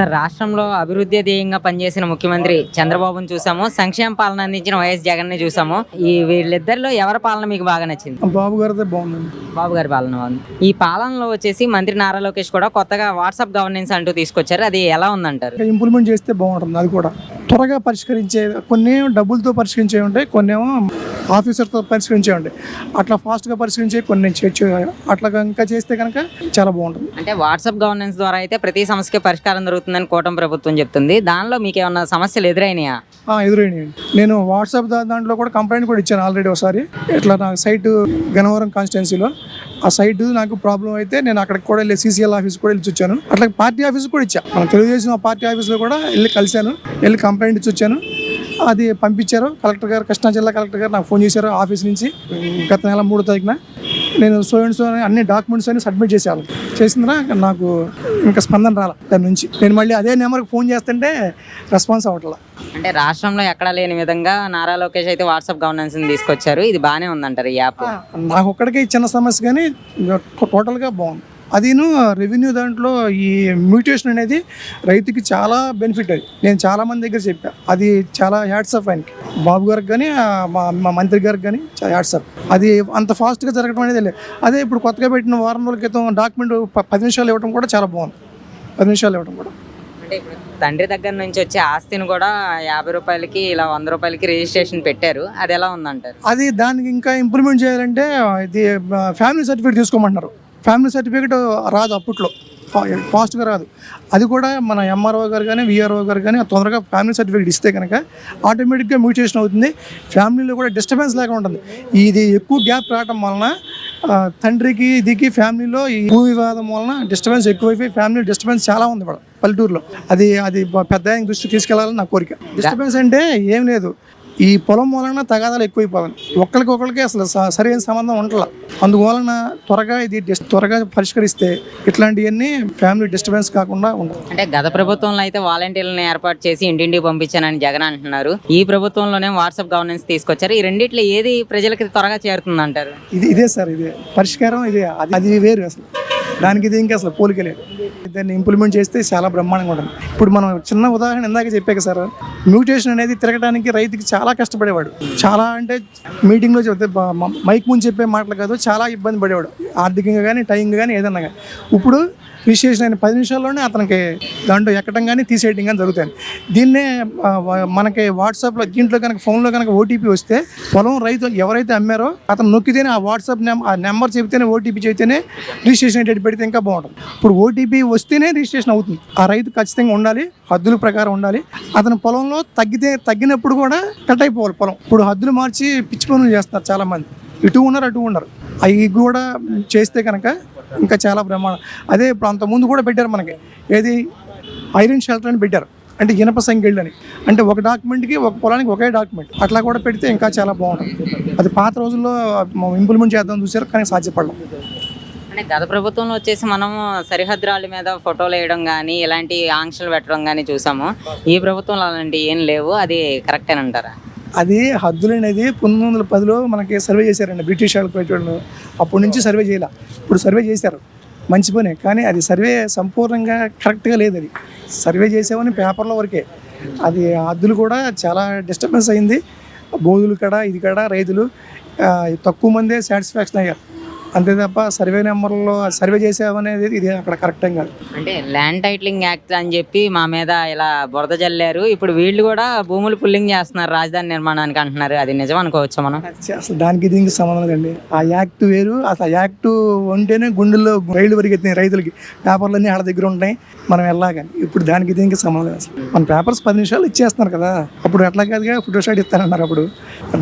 Sir రాష్ట్రంలో అభివృద్ధి ధ్యేయంగా పనిచేసిన ముఖ్యమంత్రి చంద్రబాబును చూసాము. సంక్షేమ పాలన అందించిన వైఎస్ జగన్ని చూసాము. ఈ వీళ్ళిద్దరిలో ఎవరి పాలన మీకు బాగా నచ్చింది? బాబు గారిదే బాగుందండి. బాబు గారి పాలన బాగుంది. ఈ పాలనలో వచ్చేసి మంత్రి నారా లోకేష్ కూడా కొత్తగా వాట్సాప్ గవర్నెన్స్ అంటూ తీసుకొచ్చారు. అది ఎలా ఉందంటారు? ఇంప్లిమెంట్ చేస్తే బాగుంటుంది అది కూడా. త్వరగా పరిష్కరించే కొన్ని డబ్బులతో పరిష్కరించే ఉంటాయి కొన్ని ఏమో ఆఫీసర్తో పరిష్కరించే ఉంటాయి అట్లా ఫాస్ట్గా పరిష్కరించే కొన్ని అట్లా కనుక చేస్తే కనుక చాలా బాగుంటుంది. అంటే వాట్సాప్ గవర్నెన్స్ ద్వారా అయితే ప్రతి సమస్యకి పరిష్కారం దొరుకుతుందని కూటమి ప్రభుత్వం చెప్తుంది. దానిలో మీకు ఏమన్నా సమస్యలు ఎదురైనాయా? ఎదురైనాయండి నేను వాట్సాప్ దాంట్లో కూడా కంప్లైంట్ కూడా ఇచ్చాను ఆల్రెడీ ఒకసారి. ఇట్లా నా సైట్ గనవరం కాన్స్టిట్యున్సీలో. ఆ సైట్ నాకు ప్రాబ్లం అయితే నేను అక్కడికి కూడా వెళ్ళి సీసీఎల్ ఆఫీస్ కూడా వెళ్ళి వచ్చాను అట్లా పార్టీ ఆఫీస్ కూడా ఇచ్చా. మన తెలుగుదేశం ఆ పార్టీ ఆఫీస్లో కూడా వెళ్ళి కలిశాను. వెళ్ళి కంప్లైంట్ ఇచ్చి వచ్చాను. అది పంపించారు. కలెక్టర్ గారు కృష్ణా జిల్లా కలెక్టర్ గారు నాకు ఫోన్ చేశారు ఆఫీస్ నుంచి. గత నెల మూడో తారీఖున. నేను సో అండ్ సో అని అన్ని డాక్యుమెంట్స్ అన్ని సబ్మిట్ చేశాను చేసిందిరా నాకు ఇంకా స్పందన రాల దాని నుంచి. నేను మళ్ళీ అదే నెంబర్కి ఫోన్ చేస్తుంటే రెస్పాన్స్ అవ్వట్లా. అంటే రాష్ట్రంలో ఎక్కడా లేని విధంగా నారా లోకేష్ అయితే వాట్సాప్ గవర్నెన్స్ తీసుకొచ్చారు. ఇది బాగానే ఉందంటారు ఈ యాప్. నాకు ఒక్కడికి చిన్న సమస్య కానీ టోటల్గా బాగుంది. అదిను రెవెన్యూ దాంట్లో ఈ మ్యూటేషన్ అనేది రైతుకి చాలా బెనిఫిట్ అది. నేను చాలా మంది దగ్గర చెప్పా. అది చాలా హ్యాట్సప్ ఆయనకి. బాబు గారికి కానీ మా మంత్రి గారికి కానీ చాలా హ్యాట్సప్ అది అంత ఫాస్ట్గా జరగడం అనేది లేదు. అదే ఇప్పుడు కొత్తగా పెట్టిన వారం రోజుల క్రితం డాక్యుమెంట్ పది నిమిషాలు ఇవ్వడం కూడా చాలా బాగుంది. పది నిమిషాలు ఇవ్వడం కూడా. తండ్రి దగ్గర నుంచి వచ్చే ఆస్తిని కూడా యాభై రూపాయలకి ఇలా వంద రూపాయలకి రిజిస్ట్రేషన్ పెట్టారు. అది ఎలా ఉందంటారు? అది దానికి ఇంకా ఇంప్రూవ్మెంట్ చేయాలంటే ఇది ఫ్యామిలీ సర్టిఫికేట్ తీసుకోమంటున్నారు. ఫ్యామిలీ సర్టిఫికేట్ రాదు అప్పట్లో. పాస్ట్గా ఫాస్ట్గా రాదు. అది కూడా మన ఎంఆర్ఓ గారు కానీ విఆర్ఓ గారు కానీ తొందరగా ఫ్యామిలీ సర్టిఫికేట్ ఇస్తే కనుక ఆటోమేటిక్గా మ్యూటేషన్ అవుతుంది. ఫ్యామిలీలో కూడా డిస్టర్బెన్స్ లేకుండా ఉంటుంది. ఇది ఎక్కువ గ్యాప్ రావడం వలన తండ్రికి ఇదికి ఫ్యామిలీలో ఈ భూ వివాదం వలన డిస్టర్బెన్స్ ఎక్కువైపోయి ఫ్యామిలీ డిస్టర్బెన్స్ చాలా ఉంది ఇక్కడ పల్లెటూరులో. అది అది పెద్ద ఆయన దృష్టికి తీసుకెళ్ళాలని నా కోరిక. డిస్టర్బెన్స్ అంటే ఏం లేదు. ఈ పొలం వలన తగాదాలు ఎక్కువైపోవాలి. ఒకరికి ఒకరికి అసలు సరైన సంబంధం ఉండట్ల. అందువలన త్వరగా ఇది త్వరగా పరిష్కరిస్తే ఇట్లాంటివన్నీ ఫ్యామిలీ డిస్టర్బెన్స్ కాకుండా ఉండదు అంటే గత ప్రభుత్వంలో అయితే వాలంటీర్లను ఏర్పాటు చేసి ఇంటింటికి పంపించానని జగన్ అంటున్నారు. ఈ ప్రభుత్వంలోనే వాట్సాప్ గవర్నెన్స్ తీసుకొచ్చారు. ఈ రెండిట్లో ఏది ప్రజలకి త్వరగా చేరుతుంది అంటారు ఇది ఇదే సార్ ఇదే. పరిష్కారం ఇదే. అది వేరు అసలు. దానికి ఇది అసలు పోలికలేదు దాన్ని ఇంప్లిమెంట్ చేస్తే చాలా బ్రహ్మాండంగా ఉంటుంది. ఇప్పుడు మనం చిన్న ఉదాహరణ ఇందాక చెప్పాక సార్ మ్యూటేషన్ అనేది తిరగడానికి రైతుకి చాలా కష్టపడేవాడు. చాలా అంటే మీటింగ్లో చెప్తే మైక్ ముందు చెప్పే మాటలు కాదు చాలా ఇబ్బంది పడేవాడు. ఆర్థికంగా కానీ టైంగా కానీ ఏదన్నా కానీ ఇప్పుడు రిజిస్ట్రేషన్ అయిన పది నిమిషాల్లోనే అతనికి దాంట్లో ఎక్కడం కానీ తీసేయడం కానీ జరుగుతుంది దీన్నే మనకి వాట్సాప్లో దీంట్లో కనుక ఫోన్లో కనుక ఓటీపీ వస్తే పొలం రైతు ఎవరైతే అమ్మారో అతను నొక్కితేనే ఆ వాట్సాప్ నెంబర్ ఆ నెంబర్ చెబితేనే ఓటీపీ చెబితేనే రిజిస్ట్రేషన్ డేట్ పెడితే ఇంకా బాగుంటుంది. ఇప్పుడు ఓటీపీ వస్తేనే రిజిస్ట్రేషన్ అవుతుంది. ఆ రైతు ఖచ్చితంగా ఉండాలి హద్దుల ప్రకారం ఉండాలి. అతని పొలంలో తగ్గితే తగ్గినప్పుడు కూడా కట్ అయిపోవాలి పొలం. ఇప్పుడు హద్దులు మార్చి పిచ్చి పనులు చేస్తారు చాలామంది. ఇటు ఉన్నారు అటు ఉన్నారు. అవి కూడా చేస్తే కనుక ఇంకా చాలా బ్రహ్మాండం అదే ఇప్పుడు ముందు కూడా పెట్టారు మనకి. ఏది? ఐరన్ షెల్టర్ అని పెట్టారు. అంటే ఇనప సంఖ్యలు అని. అంటే ఒక డాక్యుమెంట్కి ఒక పొలానికి ఒకే డాక్యుమెంట్. అట్లా కూడా పెడితే ఇంకా చాలా బాగుంటుంది. అది పాత రోజుల్లో ఇంప్లిమెంట్ చేద్దాం చూసారు కానీ సాధ్యపడడం అంటే గత ప్రభుత్వంలో వచ్చేసి మనము సరిహద్దురాళ్ళ మీద ఫోటోలు వేయడం కానీ ఇలాంటి ఆంక్షలు పెట్టడం కానీ చూసాము. ఈ ప్రభుత్వంలో అలాంటివి ఏం లేవు. అది కరెక్టేనంటారా? అది హద్దులు అనేది పంతొమ్మిది వందల పదిలో మనకి సర్వే చేశారండి బ్రిటిష్ వాళ్ళు పెట్టేవాళ్ళు అప్పటి నుంచి సర్వే చేయాల. ఇప్పుడు సర్వే చేశారు. మంచి పనే. కానీ అది సర్వే సంపూర్ణంగా కరెక్ట్గా లేదు అది. సర్వే చేసామని పేపర్లో వరకే. అది హద్దులు కూడా చాలా డిస్టర్బెన్స్ అయింది. బోధులు కడ ఇది కడ రైతులు తక్కువ మందే సాటిస్ఫాక్షన్ అయ్యారు. అంతే తప్ప సర్వే నెంబర్లో సర్వే చేసామనేది ఇది అక్కడ కరెక్టం కాదు. అంటే ల్యాండ్ టైటిలింగ్ యాక్ట్ అని చెప్పి మా మీద ఇలా బురద జల్లారు. ఇప్పుడు వీళ్ళు కూడా భూములు పుల్లింగ్ చేస్తున్నారు రాజధాని నిర్మాణానికి అంటున్నారు. అది నిజం అనుకోవచ్చా మనం? అసలు దానికి దీనికి సంబంధం లేదండి. ఆ యాక్ట్ వేరు అసలు ఆ యాక్ట్ ఉంటేనే గుండెల్లో రైలు పరిగెత్తినాయి రైతులకి. పేపర్లన్నీ ఆడ దగ్గర ఉంటాయి మనం వెళ్ళాగని ఇప్పుడు దానికి దీనికి సంబంధం లేదు అసలు. మన పేపర్స్ పది నిమిషాలు ఇచ్చేస్తున్నారు కదా. అప్పుడు ఎట్లా కాదుగా ఫోటో షాట్ ఇస్తారన్నారు అప్పుడు.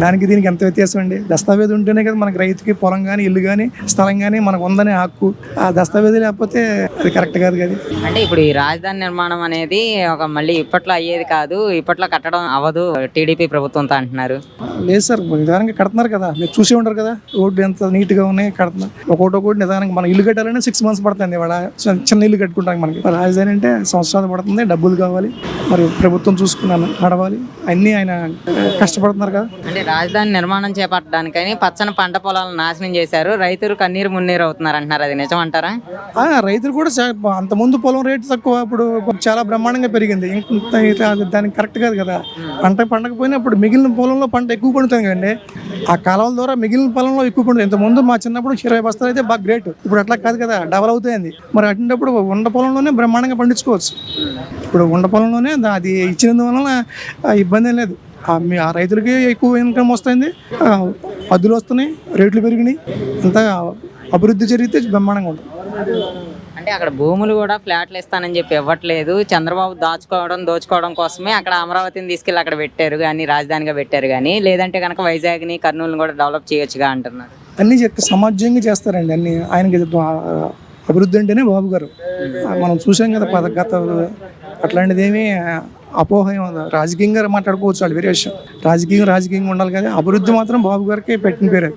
దానికి దీనికి ఎంత వ్యత్యాసం అండి? దస్తావేజ్ ఉంటేనే కదా మనకి రైతుకి పొలం కానీ ఇల్లు కానీ స్థలం కానీ మనకు ఉందనే హక్కు ఆ దస్తావేజ్ లేకపోతే అది కరెక్ట్ కాదు కదా. అంటే ఇప్పుడు ఈ రాజధాని నిర్మాణం అనేది ఒక మళ్ళీ ఇప్పట్లో అయ్యేది కాదు ఇప్పట్లో కట్టడం అవ్వదు టీడీపీ ప్రభుత్వంతో అంటున్నారు. లేదు సార్ నిదానంగా కడుతున్నారు కదా. మీరు చూసే ఉంటారు కదా రోడ్లు ఎంత నీట్గా ఉన్నాయి కడుతున్నారు. ఒక్కొక్కటి ఒకటి నిదానంగా మనం ఇల్లు కట్టాలంటే సిక్స్ మంత్స్ పడుతుంది ఇవాళ. చిన్న- ఇల్లు కట్టుకుంటాం మనకి. రాజధాని అంటే సంవత్సరాలు పడుతుంది డబ్బులు కావాలి. మరి ప్రభుత్వం చూసుకున్నాను నడవాలి. అన్నీ ఆయన కష్టపడుతున్నారు కదా. అంటే రాజధాని నిర్మాణం చేపట్టడానికని పచ్చని పంట పొలాలను నాశనం చేశారు. రైతులు కన్నీరు మున్నీరు అవుతున్నారు అంటున్నారు. అది నిజం అంటారా రైతులు కూడా అంత ముందు పొలం రేటు తక్కువ ఇప్పుడు చాలా బ్రహ్మాండంగా పెరిగింది. దానికి కరెక్ట్ కాదు కదా. పంట పండకపోయినా ఇప్పుడు మిగిలిన పొలంలో పంట ఎక్కువ పండుతుంది కదండి. ఆ కాలువల ద్వారా మిగిలిన పొలంలో ఎక్కువ పండుతుంది. ఇంతకుముందు మా చిన్నప్పుడు ఇరవై బస్తాలు అయితే బాగా గ్రేట్ ఇప్పుడు అట్లా కాదు కదా డబల్ అవుతుంది మరి అటువంటిప్పుడు ఉండ పొలంలోనే బ్రహ్మాండంగా పండించుకోవచ్చు. ఇప్పుడు ఉండ పొలంలోనే దా- అది ఇచ్చినందువలన వలన ఇబ్బంది లేదు. ఆ రైతులకి ఎక్కువ ఇన్కమ్ వస్తుంది. అద్దులు వస్తున్నాయి రేట్లు పెరిగినాయి. అంతా అభివృద్ధి జరిగితే బ్రహ్మాండంగా ఉంటుంది. అంటే అక్కడ భూములు కూడా ఫ్లాట్లు ఇస్తానని చెప్పి ఇవ్వట్లేదు. చంద్రబాబు దాచుకోవడం దోచుకోవడం కోసమే అక్కడ అమరావతిని తీసుకెళ్ళి అక్కడ పెట్టారు కానీ రాజధానిగా పెట్టారు కానీ లేదంటే కనుక వైజాగ్ని కర్నూలుని కూడా డెవలప్ చేయొచ్చుగా అంటున్నారు. అన్ని సమాజంగా చేస్తారండి అన్ని. ఆయనకి అభివృద్ధి అంటేనే బాబు గారు. మనం చూసాం కదా గత అట్లాంటిది ఏమీ అపోహ ఉండదు. రాజకీయంగా మాట్లాడుకోవచ్చు వాళ్ళు వేరే విషయం. రాజకీయం రాజకీయంగా ఉండాలి కదా అభివృద్ధి మాత్రం బాబు గారికి పెట్టిన పేరు.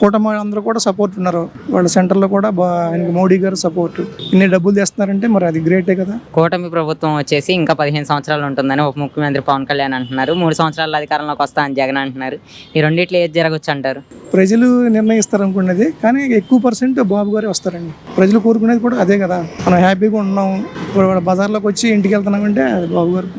కూటమి అందరూ కూడా సపోర్ట్ ఉన్నారు. వాళ్ళ సెంటర్లో కూడా ఆయనకి మోడీ గారు సపోర్ట్ ఇన్ని డబ్బులు తెస్తున్నారంటే మరి అది గ్రేటే కదా. కూటమి ప్రభుత్వం వచ్చేసి ఇంకా పదిహేను సంవత్సరాలు ఉంటుందని ఉప ముఖ్యమంత్రి పవన్ కళ్యాణ్ అంటున్నారు. మూడు సంవత్సరాల అధికారంలోకి వస్తా అని జగన్ అంటున్నారు. ఈ రెండిట్లో ఏది జరగచ్చు అంటారు? ప్రజలు నిర్ణయిస్తారు అనుకున్నది కానీ ఎక్కువ పర్సెంట్ బాబు గారే వస్తారండి. ప్రజలు కోరుకునేది కూడా అదే కదా. మనం హ్యాపీగా ఉన్నాం ఇప్పుడు బజార్లోకి వచ్చి ఇంటికి వెళ్తున్నామంటే అది బాబు గారు